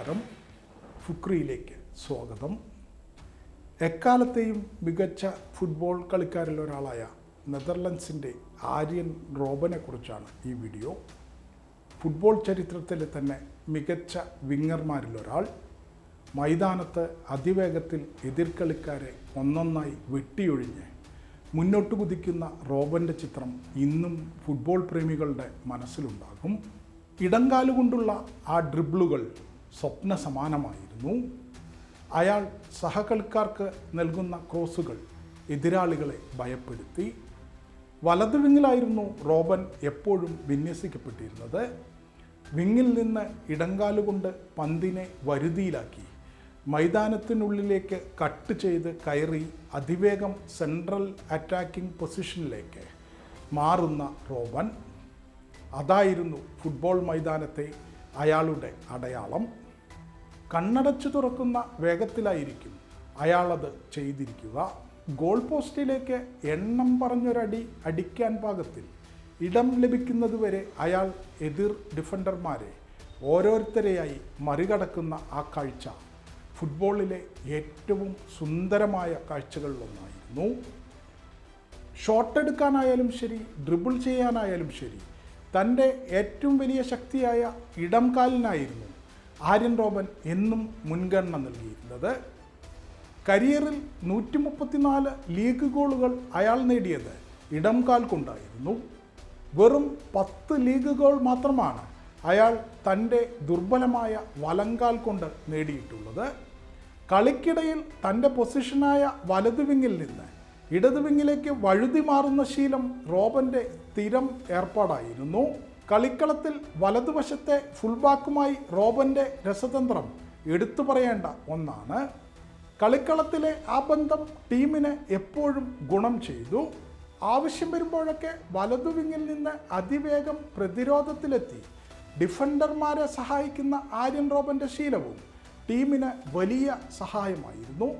കുക്രിയിലേക്ക് സ്വാഗതം. എക്കാലത്തെയും മികച്ച ഫുട്ബോൾ കളിക്കാരിൽ ഒരാളായ നെതർലൻഡ്സിന്റെ ആര്യൻ റോബനെക്കുറിച്ചാണ് ഈ വീഡിയോ. ഫുട്ബോൾ ചരിത്രത്തിലെ തന്നെ മികച്ച വിങ്ങർമാരിലൊരാൾ മൈതാനത്ത് അതിവേഗത്തിൽ എതിർക്കളിക്കാരെ ഒന്നൊന്നായി വെട്ടിയൊഴിഞ്ഞ് മുന്നോട്ട് കുതിക്കുന്ന റോബന്റെ ചിത്രം ഇന്നും ഫുട്ബോൾ പ്രേമികളുടെ മനസ്സിലുണ്ടാകും. ഇടങ്കാലുകൊണ്ടുള്ള ആ ഡ്രിബിളുകൾ സ്വപ്ന സമാനമായിരുന്നു അയാൾ സഹകളിക്കാർക്ക് നൽകുന്ന ക്രോസുകൾ എതിരാളികളെ ഭയപ്പെടുത്തി. വലത് വിങ്ങിലായിരുന്നു റോബൻ എപ്പോഴും വിന്യസിക്കപ്പെട്ടിരുന്നത്. വിങ്ങിൽ നിന്ന് ഇടങ്കാലുകൊണ്ട് പന്തിനെ വരുതിയിലാക്കി. മൈതാനത്തിനുള്ളിലേക്ക് കട്ട് ചെയ്ത് കയറി അതിവേഗം സെൻട്രൽ അറ്റാക്കിംഗ് പൊസിഷനിലേക്ക് മാറുന്ന റോബൻ. അതായിരുന്നു ഫുട്ബോൾ മൈതാനത്തെ അയാളുടെ അടയാളം. കണ്ണടച്ചു തുറക്കുന്ന വേഗത്തിലായിരിക്കും അയാളത് ചെയ്തിരിക്കുക. ഗോൾ പോസ്റ്റിലേക്ക് എണ്ണം പറഞ്ഞൊരടി അടിക്കാൻ പാകത്തിൽ ഇടം ലഭിക്കുന്നതുവരെ അയാൾ എതിർ ഡിഫൻഡർമാരെ ഓരോരുത്തരെയായി മറികടക്കുന്ന ആ കാഴ്ച ഫുട്ബോളിലെ ഏറ്റവും സുന്ദരമായ കാഴ്ചകളിലൊന്നായിരുന്നു. ഷോട്ട് എടുക്കാനായാലും ശരി ഡ്രിബിൾ ചെയ്യാനായാലും ശരി തന്റെ ഏറ്റവും വലിയ ശക്തിയായ ഇടം കാലിനായിരുന്നു ആര്യൻ റോബൻ എന്നും മുൻഗണന നൽകിയിരുന്നത്. കരിയറിൽ നൂറ്റി മുപ്പത്തിനാല് ലീഗ് ഗോളുകൾ അയാൾ നേടിയത് ഇടം കാൽ കൊണ്ടായിരുന്നു. വെറും പത്ത് ലീഗ് ഗോൾ മാത്രമാണ് അയാൾ തന്റെ ദുർബലമായ വലങ്കാൽ കൊണ്ട് നേടിയിട്ടുള്ളത്. കളിക്കിടയിൽ തന്റെ പൊസിഷനായ വലതു വിങ്ങിൽ നിന്ന് ഇടതു വിങ്ങിലേക്ക് വഴുതി മാറുന്ന ശീലം റോബന്റെ സ്ഥിരം ഏർപ്പാടായിരുന്നു. കളിക്കളത്തിൽ വലതുവശത്തെ ഫുൾബാക്കുമായി റോബന്റെ രസതന്ത്രം എടുത്തു പറയേണ്ട ഒന്നാണ്. കളിക്കളത്തിലെ ആ ബന്ധം ടീമിന് എപ്പോഴും ഗുണം ചെയ്തു. ആവശ്യം വരുമ്പോഴൊക്കെ വലതു വിങ്ങിൽ നിന്ന് അതിവേഗം പ്രതിരോധത്തിലെത്തി. ഡിഫൻഡർമാരെ സഹായിക്കുന്ന ആര്യൻ റോബന്റെ ശീലവും ടീമിന് വലിയ സഹായമായിരുന്നു.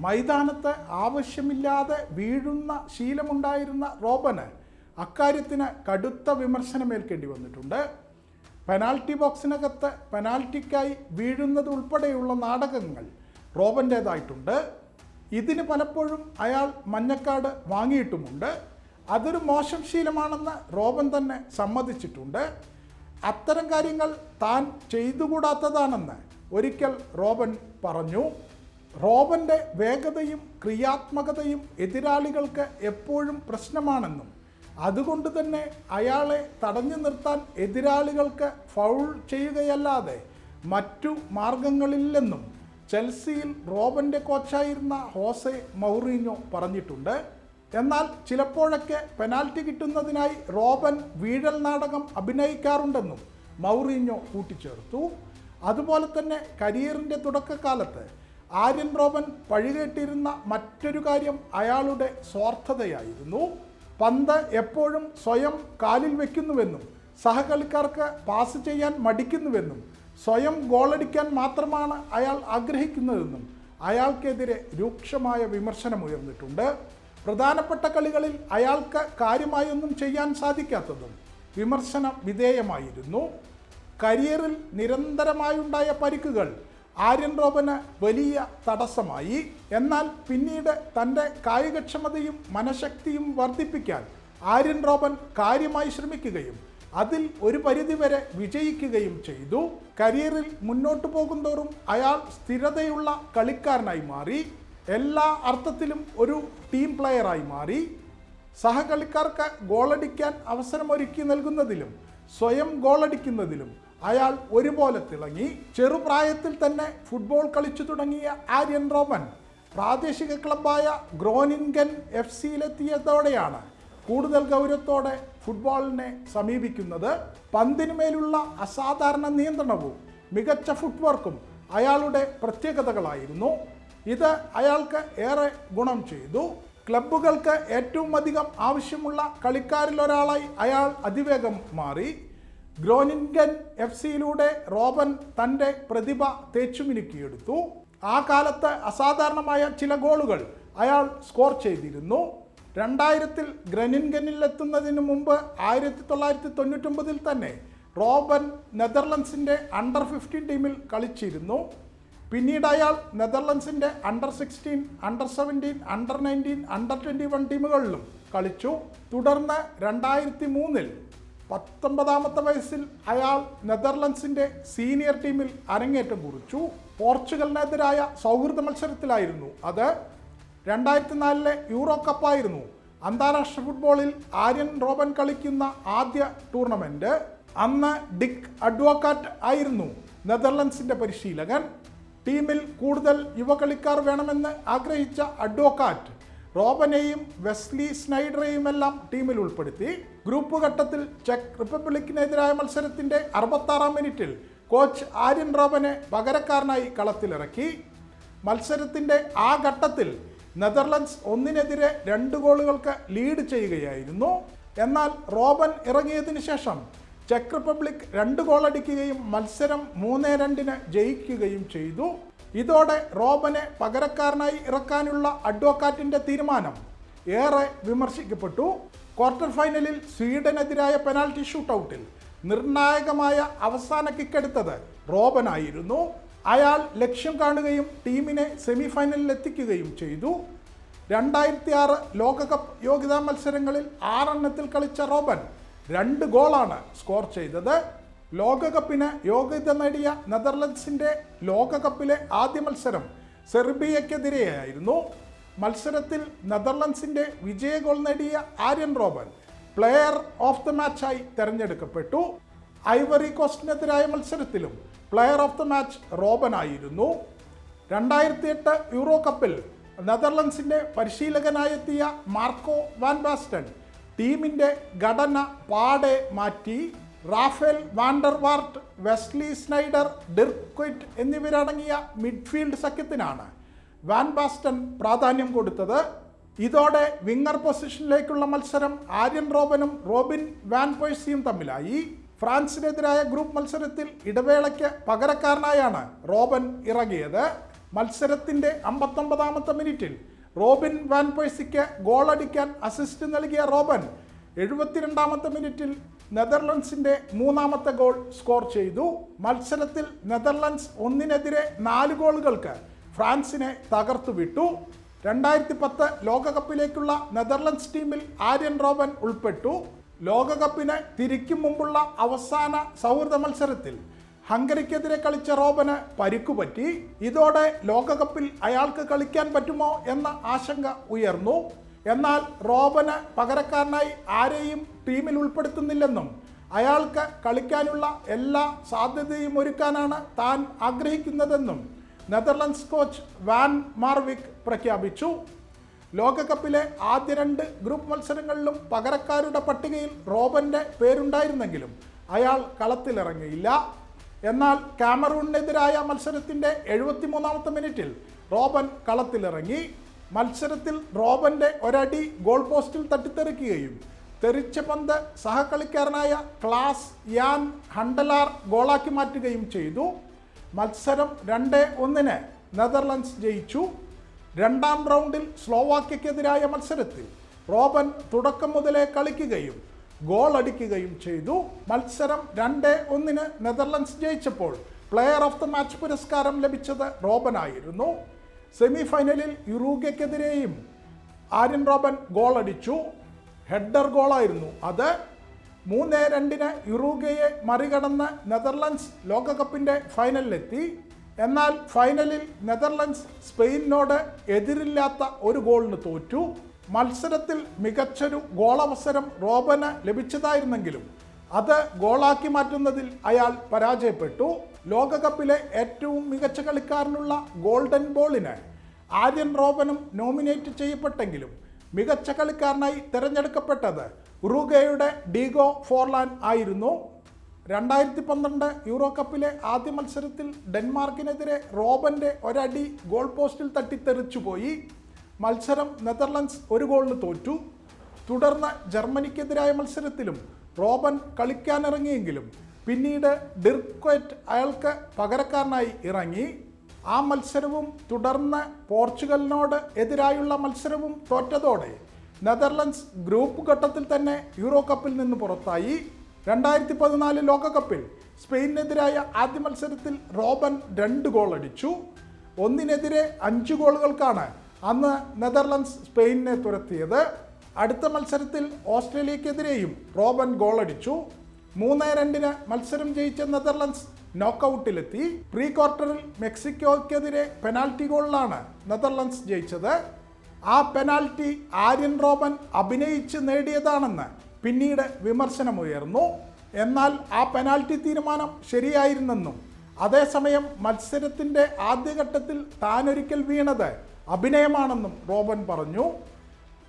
മൈതാനത്ത് ആവശ്യമില്ലാതെ വീഴുന്ന ശീലമുണ്ടായിരുന്ന റോബന് അക്കാര്യത്തിന് കടുത്ത വിമർശനമേൽക്കേണ്ടി വന്നിട്ടുണ്ട്. പെനാൽറ്റി ബോക്സിനകത്ത് പെനാൽറ്റിക്കായി വീഴുന്നത് ഉൾപ്പെടെയുള്ള നാടകങ്ങൾ റോബന്റേതായിട്ടുണ്ട്. ഇതിന് പലപ്പോഴും അയാൾ മഞ്ഞക്കാട് വാങ്ങിയിട്ടുമുണ്ട്. അതൊരു മോശം ശീലമാണെന്ന് റോബൻ തന്നെ സമ്മതിച്ചിട്ടുണ്ട്. അത്തരം കാര്യങ്ങൾ താൻ ചെയ്തുകൂടാത്തതാണെന്ന് ഒരിക്കൽ റോബൻ പറഞ്ഞു. റോബന്റെ വേഗതയും ക്രിയാത്മകതയും എതിരാളികൾക്ക് എപ്പോഴും പ്രശ്നമാണെന്നും അതുകൊണ്ട് തന്നെ അയാളെ തടഞ്ഞു നിർത്താൻ എതിരാളികൾക്ക് ഫൗൾ ചെയ്യുകയല്ലാതെ മറ്റു മാർഗങ്ങളില്ലെന്നും ചെൽസിയിൽ റോബന്റെ കോച്ചായിരുന്ന ഹോസെ മൗറീഞ്ഞോ പറഞ്ഞിട്ടുണ്ട്. എന്നാൽ ചിലപ്പോഴൊക്കെ പെനാൽറ്റി കിട്ടുന്നതിനായി റോബൻ വീഴൽ നാടകം അഭിനയിക്കാറുണ്ടെന്നും മൗറീഞ്ഞോ കൂട്ടിച്ചേർത്തു. അതുപോലെ തന്നെ കരിയറിന്റെ തുടക്കകാലത്ത് ആര്യൻ റോബൻ പഴികേട്ടിരുന്ന മറ്റൊരു കാര്യം അയാളുടെ സ്വാർത്ഥതയായിരുന്നു. പന്ത് എപ്പോഴും സ്വയം കാലിൽ വയ്ക്കുന്നുവെന്നും സഹകളിക്കാർക്ക് പാസ് ചെയ്യാൻ മടിക്കുന്നുവെന്നും സ്വയം ഗോളടിക്കാൻ മാത്രമാണ് അയാൾ ആഗ്രഹിക്കുന്നതെന്നും അയാൾക്കെതിരെ രൂക്ഷമായ വിമർശനം ഉയർന്നിട്ടുണ്ട്. പ്രധാനപ്പെട്ട കളികളിൽ അയാൾക്ക് കാര്യമായൊന്നും ചെയ്യാൻ സാധിക്കാത്തതും വിമർശന വിധേയമായിരുന്നു. കരിയറിൽ നിരന്തരമായുണ്ടായ പരിക്കുകൾ ആര്യൻ റോബന് വലിയ തടസ്സമായി. എന്നാൽ പിന്നീട് തന്റെ കായികക്ഷമതയും മനഃശക്തിയും വർദ്ധിപ്പിക്കാൻ ആര്യൻ റോബൻ കാര്യമായി ശ്രമിക്കുകയും അതിൽ ഒരു പരിധിവരെ വിജയിക്കുകയും ചെയ്തു. കരിയറിൽ മുന്നോട്ട് പോകുന്തോറും അയാൾ സ്ഥിരതയുള്ള കളിക്കാരനായി മാറി. എല്ലാ അർത്ഥത്തിലും ഒരു ടീം പ്ലെയറായി മാറി. സഹകളിക്കാർക്ക് ഗോളടിക്കാൻ അവസരമൊരുക്കി നൽകുന്നതിലും സ്വയം ഗോളടിക്കുന്നതിലും അയാൾ ഒരുപോലെ തിളങ്ങി ചെറുപ്രായത്തിൽ തന്നെ ഫുട്ബോൾ കളിച്ചു തുടങ്ങിയ ആര്യൻ റോമൻ പ്രാദേശിക ക്ലബായ ഗ്രോനിൻഗൻ എഫ് സിയിലെത്തിയതോടെയാണ് കൂടുതൽ ഗൗരവത്തോടെ ഫുട്ബോളിനെ സമീപിക്കുന്നത്. പന്തിനുമേലുള്ള അസാധാരണ നിയന്ത്രണവും മികച്ച ഫുട്വർക്കും അയാളുടെ പ്രത്യേകതകളായിരുന്നു. ഇത് അയാൾക്ക് ഏറെ ഗുണം ചെയ്തു. ക്ലബ്ബുകൾക്ക് ഏറ്റവും അധികം ആവശ്യമുള്ള കളിക്കാരിലൊരാളായി അയാൾ അതിവേഗം മാറി. ഗ്രോനിൻഗൻ എഫ് സിയിലൂടെ റോബൻ തന്റെ പ്രതിഭ തേച്ചുമിനുക്കിയെടുത്തു. ആ കാലത്ത് അസാധാരണമായ ചില ഗോളുകൾ അയാൾ സ്കോർ ചെയ്തിരുന്നു. രണ്ടായിരത്തിൽ ഗ്രനിൻഗനിൽ എത്തുന്നതിന് മുമ്പ് ആയിരത്തി തൊള്ളായിരത്തി തൊണ്ണൂറ്റൊമ്പതിൽ തന്നെ റോബൻ നെതർലൻഡ്സിന്റെ അണ്ടർ ഫിഫ്റ്റീൻ ടീമിൽ കളിച്ചിരുന്നു. പിന്നീട് അയാൾ നെതർലൻഡ്സിന്റെ under sixteen under seventeen under nineteen under twenty one ടീമുകളിലും കളിച്ചു. തുടർന്ന് രണ്ടായിരത്തി മൂന്നിൽ പത്തൊമ്പതാമത്തെ വയസ്സിൽ അയാൾ നെതർലൻഡ്സിന്റെ സീനിയർ ടീമിൽ അരങ്ങേറ്റം കുറിച്ചു. പോർച്ചുഗലിനെതിരായ സൗഹൃദ മത്സരത്തിലായിരുന്നു അത്. രണ്ടായിരത്തി നാലിലെ യൂറോ കപ്പായിരുന്നു. അന്താരാഷ്ട്ര ഫുട്ബോളിൽ ആര്യൻ റോബൻ കളിക്കുന്ന ആദ്യ ടൂർണമെന്റ്. അന്ന് ഡിക് അഡ്വക്കാറ്റ് ആയിരുന്നു നെതർലൻഡ്സിന്റെ പരിശീലകൻ. ടീമിൽ കൂടുതൽ യുവകളിക്കാർ വേണമെന്ന് ആഗ്രഹിച്ച അഡ്വക്കാറ്റ് റോബനെയും വെസ്ലി സ്നൈഡറെയും എല്ലാം ടീമിൽ ഉൾപ്പെടുത്തി ഗ്രൂപ്പ് ഘട്ടത്തിൽ ചെക്ക് റിപ്പബ്ലിക്കിനെതിരായ മത്സരത്തിന്റെ അറുപത്താറാം മിനിറ്റിൽ കോച്ച് ആര്യൻ റോബനെ പകരക്കാരനായി കളത്തിലിറക്കി. മത്സരത്തിന്റെ ആ ഘട്ടത്തിൽ നെതർലൻഡ്സ് ഒന്നിനെതിരെ രണ്ട് ഗോളുകൾക്ക് ലീഡ് ചെയ്യുകയായിരുന്നു. എന്നാൽ റോബൻ ഇറങ്ങിയതിനു ശേഷം ചെക്ക് റിപ്പബ്ലിക് രണ്ട് ഗോളടിക്കുകയും മത്സരം മൂന്ന് രണ്ടിന് ജയിക്കുകയും ചെയ്തു. ഇതോടെ റോബനെ പകരക്കാരനായി ഇറക്കാനുള്ള അഡ്വക്കാറ്റിന്റെ തീരുമാനം ഏറെ വിമർശിക്കപ്പെട്ടു. ക്വാർട്ടർ ഫൈനലിൽ സ്വീഡനെതിരായ പെനാൽറ്റി ഷൂട്ടൗട്ടിൽ നിർണായകമായ അവസാന കിക്കെടുത്തത് റോബനായിരുന്നു അയാൾ ലക്ഷ്യം കാണുകയും ടീമിനെ സെമി ഫൈനലിൽ എത്തിക്കുകയും ചെയ്തു. രണ്ടായിരത്തി ആറ് ലോകകപ്പ് യോഗ്യതാ മത്സരങ്ങളിൽ ആറെണ്ണത്തിൽ കളിച്ച റോബൻ രണ്ട് ഗോളാണ് സ്കോർ ചെയ്തത്. ലോകകപ്പിന് യോഗ്യത നേടിയ നെതർലൻഡ്സിന്റെ ലോകകപ്പിലെ ആദ്യ മത്സരം സെർബിയക്കെതിരെയായിരുന്നു. മത്സരത്തിൽ നെതർലൻഡ്സിന്റെ വിജയഗോൾ നേടിയ Arjen Robben player of the മാച്ചായി തെരഞ്ഞെടുക്കപ്പെട്ടു. ഐവറി കോസ്റ്റിനെതിരായ മത്സരത്തിലും player of the match Robben ആയിരുന്നു രണ്ടായിരത്തി എട്ട് യൂറോ കപ്പിൽ നെതർലൻഡ്സിന്റെ പരിശീലകനായെത്തിയ മാർക്കോ വാൻ ബാസ്റ്റൺ ടീമിന്റെ ഘടന പാടെ മാറ്റി. Rafael Van der Vaart Wesley Sneijder Dirk Kuyt എന്നിവരടങ്ങിയ മിഡ്ഫീൽഡ് സഖ്യത്തിനാണ് വാൻ ബാസ്റ്റൺ പ്രാധാന്യം കൊടുത്തത്. ഇതോടെ വിങ്ങർ പൊസിഷനിലേക്കുള്ള മത്സരം ആര്യൻ റോബനും റോബിൻ വാൻ പേഴ്സിയും തമ്മിലായി. ഫ്രാൻസിനെതിരായ ഗ്രൂപ്പ് മത്സരത്തിൽ ഇടവേളയ്ക്ക് പകരക്കാരനായാണ് റോബൻ ഇറങ്ങിയത്. മത്സരത്തിന്റെ അമ്പത്തൊമ്പതാമത്തെ മിനിറ്റിൽ റോബിൻ വാൻ പേഴ്സിക്ക് ഗോളടിക്കാൻ അസിസ്റ്റ് നൽകിയ റോബൻ എഴുപത്തിരണ്ടാമത്തെ മിനിറ്റിൽ നെതർലൻഡ്സിന്റെ മൂന്നാമത്തെ ഗോൾ സ്കോർ ചെയ്തു. മത്സരത്തിൽ നെതർലൻഡ്സ് ഒന്നിനെതിരെ നാല് ഗോളുകൾക്ക് ഫ്രാൻസിനെ തകർത്തു വിട്ടു. രണ്ടായിരത്തി പത്ത് ലോകകപ്പിലേക്കുള്ള നെതർലൻഡ്സ് ടീമിൽ ആര്യൻ റോബൻ ഉൾപ്പെട്ടു. ലോകകപ്പിന് തിരിക്കും മുമ്പുള്ള അവസാന സൗഹൃദ മത്സരത്തിൽ ഹംഗറിക്കെതിരെ കളിച്ച റോബന് പരിക്കുപറ്റി ഇതോടെ ലോകകപ്പിൽ അയാൾക്ക് കളിക്കാൻ പറ്റുമോ എന്ന ആശങ്ക ഉയർന്നു. എന്നാൽ റോബന് പകരക്കാരനായി ആരെയും ടീമിൽ ഉൾപ്പെടുത്തുന്നില്ലെന്നും അയാൾക്ക് കളിക്കാനുള്ള എല്ലാ സാധ്യതയും ഒരുക്കാനാണ് താൻ ആഗ്രഹിക്കുന്നതെന്നും നെതർലൻഡ്സ് കോച്ച് വാൻ മാർവിക് പ്രഖ്യാപിച്ചു. ലോകകപ്പിലെ ആദ്യ രണ്ട് ഗ്രൂപ്പ് മത്സരങ്ങളിലും പകരക്കാരുടെ പട്ടികയിൽ റോബന്റെ പേരുണ്ടായിരുന്നെങ്കിലും അയാൾ കളത്തിലിറങ്ങിയില്ല. എന്നാൽ കാമറൂണിനെതിരായ മത്സരത്തിന്റെ എഴുപത്തിമൂന്നാമത്തെ മിനിറ്റിൽ റോബൻ കളത്തിലിറങ്ങി. മത്സരത്തിൽ റോബന്റെ ഒരടി ഗോൾ പോസ്റ്റിൽ തട്ടിത്തെറിക്കുകയും തെറിച്ച പന്ത് സഹകളിക്കാരനായ ക്ലാസ് യാൻ ഹണ്ടലാർ ഗോളാക്കി മാറ്റുകയും ചെയ്തു. മത്സരം രണ്ട് ഒന്നിന് നെതർലൻഡ്സ് ജയിച്ചു. രണ്ടാം റൗണ്ടിൽ സ്ലോവാക്യക്കെതിരായ മത്സരത്തിൽ റോബൻ തുടക്കം മുതലേ കളിക്കുകയും ഗോൾ അടിക്കുകയും ചെയ്തു. മത്സരം രണ്ട് ഒന്നിന് നെതർലൻഡ്സ് ജയിച്ചപ്പോൾ പ്ലെയർ ഓഫ് ദ മാച്ച് പുരസ്കാരം ലഭിച്ചത് റോബനായിരുന്നു. സെമി ഫൈനലിൽ യുറൂഗയ്ക്കെതിരെയും ആര്യൻ റോബൻ ഗോൾ അടിച്ചു ഹെഡർ ഗോളായിരുന്നു അത്. മൂന്ന് രണ്ടിന് യുറൂഗയെ മറികടന്ന് നെതർലൻഡ്സ് ലോകകപ്പിന്റെ ഫൈനലിലെത്തി. എന്നാൽ ഫൈനലിൽ നെതർലൻഡ്സ് സ്പെയിനിനോട് എതിരില്ലാത്ത ഒരു ഗോളിന് തോറ്റു. മത്സരത്തിൽ മികച്ചൊരു ഗോളവസരം റോബന് ലഭിച്ചതായിരുന്നെങ്കിലും അത് ഗോളാക്കി മാറ്റുന്നതിൽ അയാൾ പരാജയപ്പെട്ടു. ലോകകപ്പിലെ ഏറ്റവും മികച്ച കളിക്കാരനുള്ള ഗോൾഡൻ ബോളിന് ആര്യൻ റോബനും നോമിനേറ്റ് ചെയ്യപ്പെട്ടെങ്കിലും മികച്ച കളിക്കാരനായി തിരഞ്ഞെടുക്കപ്പെട്ടത് ഉറുഗയുടെ ഡീഗോ ഫോർലാൻ ആയിരുന്നു. രണ്ടായിരത്തി പന്ത്രണ്ട് യൂറോ കപ്പിലെ ആദ്യ മത്സരത്തിൽ ഡെൻമാർക്കിനെതിരെ റോബന്റെ ഒരടി ഗോൾ പോസ്റ്റിൽ തട്ടിത്തെറിച്ചുപോയി മത്സരം നെതർലൻഡ്സ് ഒരു ഗോളിന് തോറ്റു. തുടർന്ന് ജർമ്മനിക്കെതിരായ മത്സരത്തിലും റോബൻ കളിക്കാനിറങ്ങിയെങ്കിലും പിന്നീട് ഡിർക്വറ്റ് അയാൾക്ക് പകരക്കാരനായി ഇറങ്ങി. ആ മത്സരവും തുടർന്ന് പോർച്ചുഗലിനോട് എതിരായുള്ള മത്സരവും തോറ്റതോടെ നെതർലൻഡ്സ് ഗ്രൂപ്പ് ഘട്ടത്തിൽ തന്നെ യൂറോ കപ്പിൽ നിന്ന് പുറത്തായി. രണ്ടായിരത്തി പതിനാല് ലോകകപ്പിൽ സ്പെയിനെതിരായ ആദ്യ മത്സരത്തിൽ റോബൻ രണ്ട് ഗോൾ അടിച്ചു. ഒന്നിനെതിരെ അഞ്ച് ഗോളുകൾക്കാണ് അന്ന് നെതർലൻഡ്സ് സ്പെയിനിനെ തുരത്തിയത്. അടുത്ത മത്സരത്തിൽ ഓസ്ട്രേലിയക്കെതിരെയും റോബൻ ഗോളടിച്ചു മൂന്ന് രണ്ടിന് മത്സരം ജയിച്ച നെതർലൻഡ്സ് നോക്കൌട്ടിലെത്തി പ്രീ ക്വാർട്ടറിൽ മെക്സിക്കോയ്ക്കെതിരെ പെനാൽറ്റി ഗോളിലാണ് നെതർലൻഡ്സ് ജയിച്ചത്. ആ പെനാൽറ്റി ആര്യൻ റോബൻ അഭിനയിച്ച് നേടിയതാണെന്ന് പിന്നീട് വിമർശനമുയർന്നു. എന്നാൽ ആ പെനാൽറ്റി തീരുമാനം ശരിയായിരുന്നെന്നും അതേസമയം മത്സരത്തിന്റെ ആദ്യഘട്ടത്തിൽ താനൊരിക്കൽ വീണത് അഭിനയമാണെന്നും റോബൻ പറഞ്ഞു.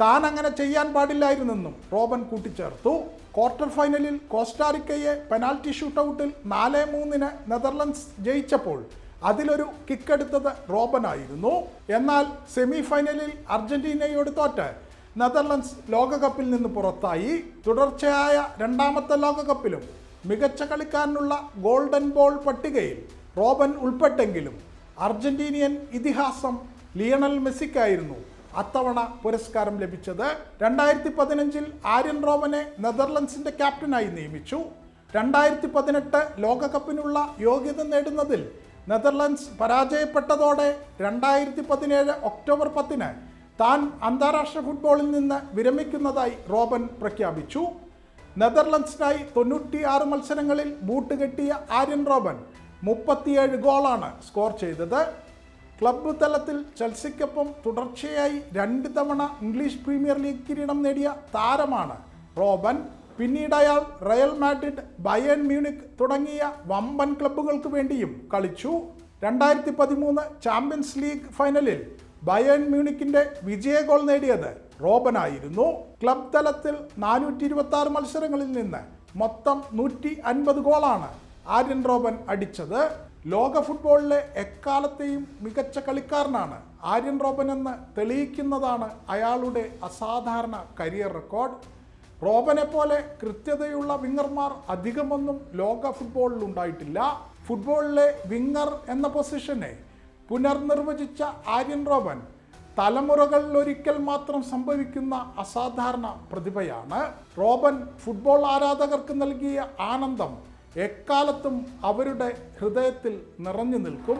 താൻ അങ്ങനെ ചെയ്യാൻ പാടില്ലായിരുന്നെന്നും റോബൻ കൂട്ടിച്ചേർത്തു. ക്വാർട്ടർ ഫൈനലിൽ കോസ്റ്റാറിക്കയെ പെനാൽറ്റി ഷൂട്ടൌട്ടിൽ നാല് മൂന്നിന് നെതർലൻഡ്സ് ജയിച്ചപ്പോൾ അതിലൊരു കിക്ക് കിക്കെടുത്തത് റോബനായിരുന്നു. എന്നാൽ സെമി ഫൈനലിൽ അർജന്റീനയോട് തോറ്റ് നെതർലൻഡ്സ് ലോകകപ്പിൽ നിന്ന് പുറത്തായി. തുടർച്ചയായ രണ്ടാമത്തെ ലോകകപ്പിലും മികച്ച കളിക്കാരനുള്ള ഗോൾഡൻ ബോൾ പട്ടികയിൽ റോബൻ ഉൾപ്പെട്ടെങ്കിലും അർജന്റീനിയൻ ഇതിഹാസം ലിയണൽ മെസ്സിക്കായിരുന്നു. അത്തവണ പുരസ്കാരം ലഭിച്ചത് രണ്ടായിരത്തി പതിനഞ്ചിൽ ആര്യൻ റോമനെ നെതർലൻഡ്സിന്റെ ക്യാപ്റ്റനായി നിയമിച്ചു. രണ്ടായിരത്തി പതിനെട്ട് ലോകകപ്പിനുള്ള യോഗ്യത നേടുന്നതിൽ നെതർലൻഡ്സ് പരാജയപ്പെട്ടതോടെ രണ്ടായിരത്തി പതിനേഴ് ഒക്ടോബർ പത്തിന് താൻ അന്താരാഷ്ട്ര ഫുട്ബോളിൽ നിന്ന് വിരമിക്കുന്നതായി റോബൻ പ്രഖ്യാപിച്ചു. നെതർലൻഡ്സിനായി തൊണ്ണൂറ്റിയാറ് മത്സരങ്ങളിൽ ബൂട്ട് കെട്ടിയ ആര്യൻ റോബൻ മുപ്പത്തിയേഴ് ഗോളാണ് സ്കോർ ചെയ്തത്. ക്ലബ്ബ് തലത്തിൽ ചെൽസിക്കൊപ്പം തുടർച്ചയായി രണ്ട് തവണ ഇംഗ്ലീഷ് പ്രീമിയർ ലീഗ് കിരീടം നേടിയ താരമാണ് റോബൻ. പിന്നീട് അയാൾ റയൽ മാഡ്രിഡ് ബയൺ മ്യൂണിക് തുടങ്ങിയ വമ്പൻ ക്ലബ്ബുകൾക്ക് വേണ്ടിയും കളിച്ചു. രണ്ടായിരത്തി പതിമൂന്ന് ചാമ്പ്യൻസ് ലീഗ് ഫൈനലിൽ ബയൺ മ്യൂണിക്കിന്റെ വിജയ ഗോൾ നേടിയത് റോബനായിരുന്നു. ക്ലബ് തലത്തിൽ നാനൂറ്റി ഇരുപത്തി ആറ് മത്സരങ്ങളിൽ നിന്ന് മൊത്തം നൂറ്റി അൻപത് ഗോളാണ് ആര്യൻ റോബൻ അടിച്ചത്. ലോക ഫുട്ബോളിലെ എക്കാലത്തെയും മികച്ച കളിക്കാരനാണ് ആര്യൻ റോബൻ എന്ന് തെളിയിക്കുന്നതാണ് അയാളുടെ അസാധാരണ കരിയർ റെക്കോർഡ്. റോബനെ പോലെ കൃത്യതയുള്ള വിങ്ങർമാർ അധികമൊന്നും ലോക ഫുട്ബോളിൽ ഉണ്ടായിട്ടില്ല. ഫുട്ബോളിലെ വിങ്ങർ എന്ന പൊസിഷനെ പുനർനിർവചിച്ച ആര്യൻ റോബൻ തലമുറകളിൽ ഒരിക്കൽ മാത്രം സംഭവിക്കുന്ന അസാധാരണ പ്രതിഭയാണ്. റോബൻ ഫുട്ബോൾ ആരാധകർക്ക് നൽകിയ ആനന്ദം എക്കാലത്തും അവരുടെ ഹൃദയത്തിൽ നിറഞ്ഞു നിൽക്കും.